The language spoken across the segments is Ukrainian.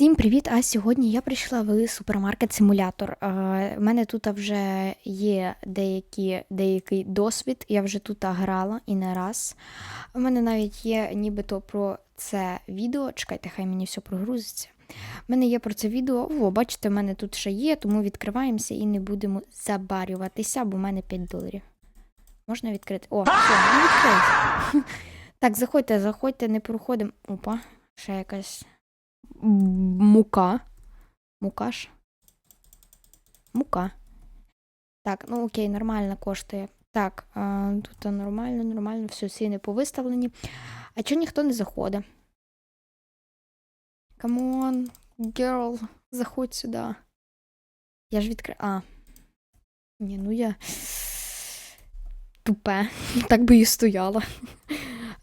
Всім привіт! А сьогодні я прийшла в супермаркет симулятор. У мене тут вже є деякі, деякий досвід. Я вже тут грала і не раз. У мене навіть є нібито про це відео. Чекайте, хай мені все прогрузиться. У мене є про це відео. О, бачите, в мене тут ще є, тому відкриваємося і не будемо забарюватися, бо в мене 5 доларів. Можна відкрити? О, все, не відкрити. Так, заходьте, заходьте, не проходимо. Опа, ще якась мука. Мука. Мука. Так, ну окей, нормально коштує. Так, а, тут нормально, нормально, все, ціни повиставлені. А чого ніхто не заходить? Камон, girl, заходь сюди. Я ж відкрив. А. Ні, ну я. Тупе. Так би і стояла.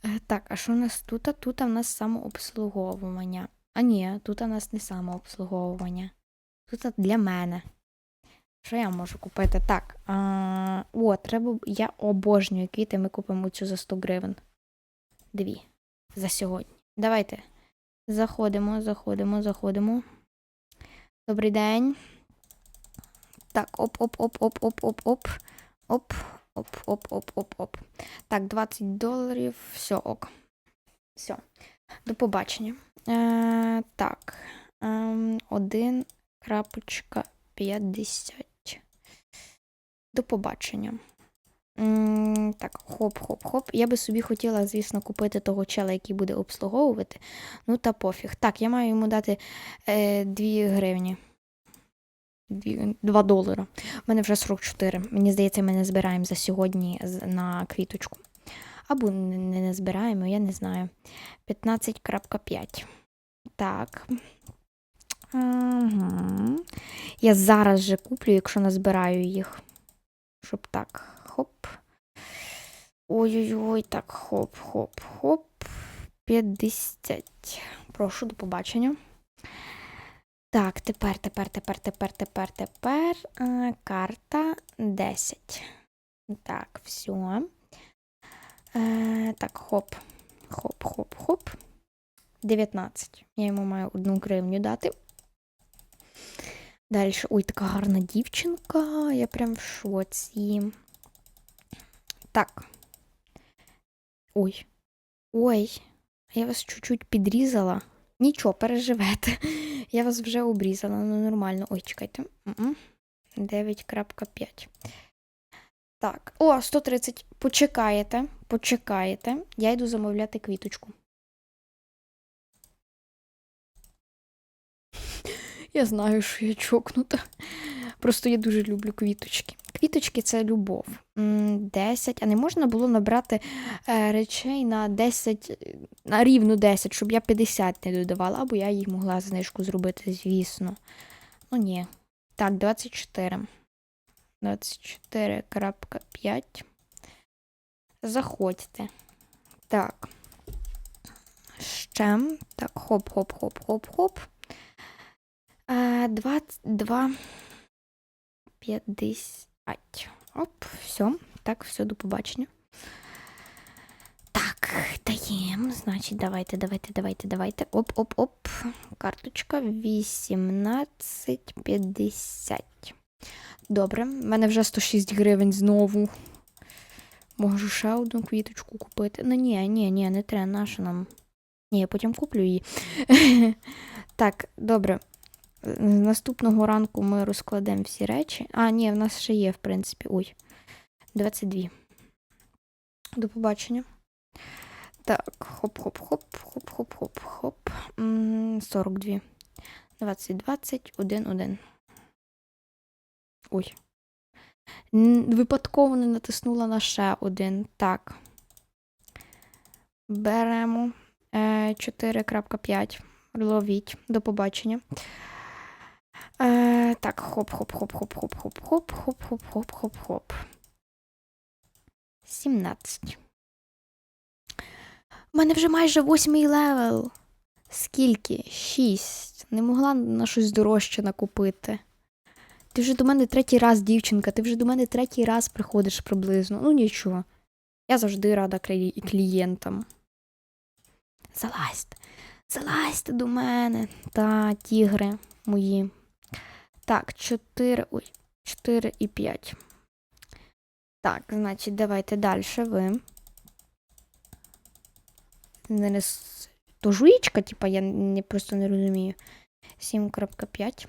Е, Так, а що у нас тут? Тут у нас самообслуговування. А ні, тут у нас не самообслуговування. Тут для мене. Що я можу купити? Так. А, о, треба. Я обожнюю квіти, ми купимо цю за 100 гривень. Дві. За сьогодні. Давайте. Заходимо, заходимо, заходимо. Добрий день. Так, оп-оп-оп-оп-оп-оп-оп. Оп. Оп-оп-оп-оп-оп. Так, 20 доларів. Все, ок. Все. До побачення. Е, так. Е, 1.50. До побачення. Так, хоп-хоп-хоп. Я би собі хотіла, звісно, купити того чела, який буде обслуговувати. Ну, та пофіг. Так, я маю йому дати е, 2 гривні. 2 долара. У мене вже 44. Мені здається, ми не збираємо за сьогодні на квіточку. Або не, не збираємо, я не знаю. 15.5. Так. Угу. Я зараз же куплю, якщо назбираю їх. Щоб так. Хоп. Ой-ой-ой, так, хоп-хоп-хоп. 50. Прошу, до побачення. Так, тепер, тепер, тепер, тепер, тепер, тепер. Е, карта 10. Так, все. Е, так, хоп. Хоп, хоп, хоп. 19. Я йому маю одну гривню дати. Далі. Ой, така гарна дівчинка. Я прям в шоці. Так. Ой. Ой. Я вас чуть-чуть підрізала. Нічого, переживете. Я вас вже обрізала, ну нормально. Ой, чекайте. 9.5. Так, о, 130. Почекаєте, почекаєте. Я йду замовляти квіточку. Я знаю, що я чокнута. Просто я дуже люблю квіточки. Квіточки це любов. 10. А не можна було набрати е, речей на 10, е, на рівну 10, щоб я 50 не додавала, або я їй могла знижку зробити, звісно. Ну ні. Так, 24. 24.5. Заходьте. Так. Ще. Так, хоп-хоп-хоп-хоп-хоп. Е, 22. 50. Оп, все. Так, все, до побачення. Так, даємо. Значить, давайте, давайте, давайте, давайте. Оп-оп-оп. Карточка 18,50. Добре, в мене вже 106 гривень знову. Можу ще одну квіточку купити. Ну ні, ні, ні, не треба, наша нам. Ні, я потім куплю її. так, добре. Наступного ранку ми розкладемо всі речі. А, ні, в нас ще є, в принципі. Ой. 22. До побачення. Так, хоп-хоп-хоп, хоп-хоп-хоп-хоп. 42. 20, 20, 1, 1. Ой. Випадково не натиснула на ще один. Так. Беремо е, 4.5. Ловіть. До побачення. Е, так, хоп-хоп-хоп-хоп-хоп-хоп-хоп-хоп-хоп-хоп-хоп. 17. У мене вже майже восьмий левел. Скільки? Шість. Не могла на щось дорожче накупити. Ти вже до мене третій раз, дівчинка, ти вже до мене третій раз приходиш приблизно. Ну нічого. Я завжди рада клієнтам. Залазьте. Залазьте до мене. Та, тігри мої. Так, 4. Ой, 4 і 5. Так, значить, давайте далі ви. То жуїчка, типа, я не, просто не розумію. 7.5.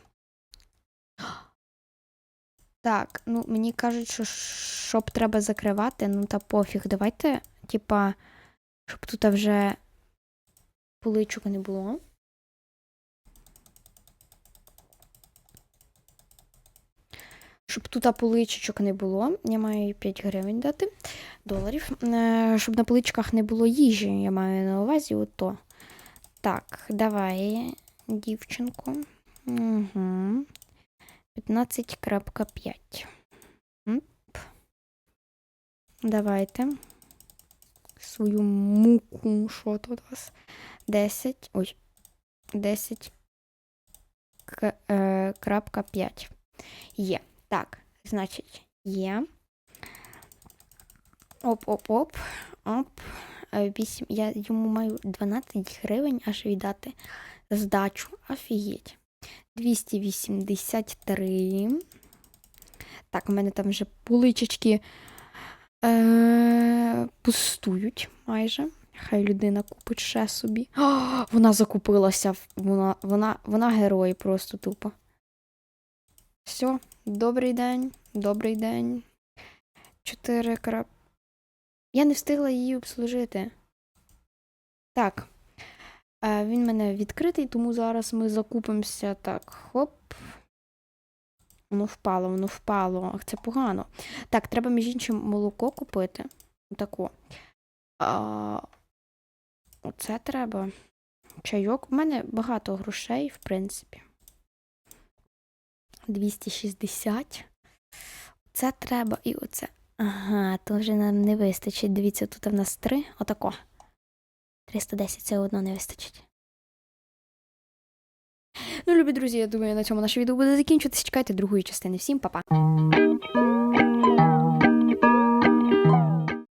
Так, ну мені кажуть, що щоб треба закривати, ну та пофіг. Давайте, типа, щоб тут вже поличок не було. Щоб тут поличок не було, я маю 5 гривень дати доларів. Е, Щоб на поличках не було їжі, я маю на увазі ото. Так, давай, дівчинку. Угу. 15.5. Давайте. Свою муку. Що тут у вас? 10. Ой. 10. К, е, крапка 5. Є. Так, значить, є. Оп-оп-оп. Оп. Е, 8. Я йому маю 12 гривень аж віддати здачу. Офігеть. 283. Так, у мене там вже поличечки е- пустують майже. Хай людина купить ще собі. О, вона закупилася. Вона, вона, вона герой просто тупо. Все, добрий день, добрий день. 4 крап. Я не встигла її обслужити. Так. Е, Він в мене відкритий, тому зараз ми закупимося так. Хоп. Воно впало, воно впало. Ах, це погано. Так, треба між іншим молоко купити. Отако. А, Оце треба. Чайок. У мене багато грошей, в принципі. 260. Це треба і оце. Ага, то вже нам не вистачить. Дивіться, тут в нас 3. Отако. 310 це одно не вистачить. Ну, любі друзі, я думаю, на цьому наше відео буде закінчуватися. Чекайте другої частини. Всім па-па.